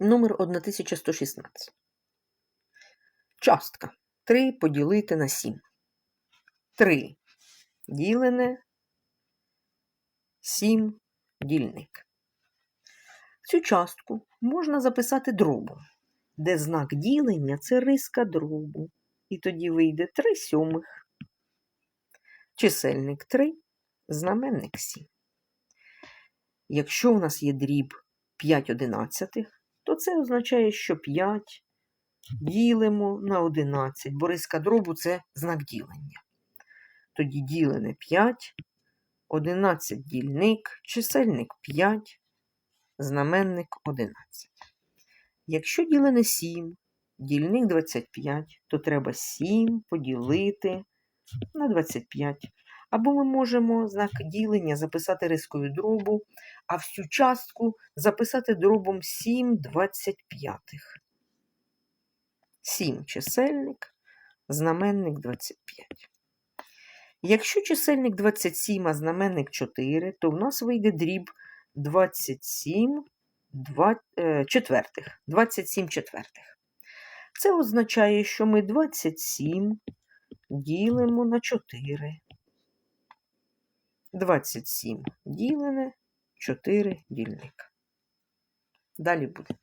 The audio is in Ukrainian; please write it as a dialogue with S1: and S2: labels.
S1: Номер 1116. Частка. 3 поділити на 7. 3 ділене, 7 дільник. Цю частку можна записати дробом, де знак ділення це риска дробу. І тоді вийде 3 сьомих. Чисельник 3, знаменник 7. Якщо у нас є дріб 5 одинадцятих, то це означає, що 5 ділимо на 11, бо риска дробу це знак ділення. Тоді ділене 5, 11 дільник, чисельник 5, знаменник 11. Якщо ділене 7, дільник 25, то треба 7 поділити на 25. Або ми можемо знак ділення записати рискою дробу, а всю частку записати дробом 7 25. 7 чисельник, знаменник 25. Якщо чисельник 27, а знаменник 4, то в нас вийде дріб 27 два, е, четвертих. 27 четвертих. Це означає, що ми 27 ділимо на 4. 27 ділене, 4 дільника. Далі буде.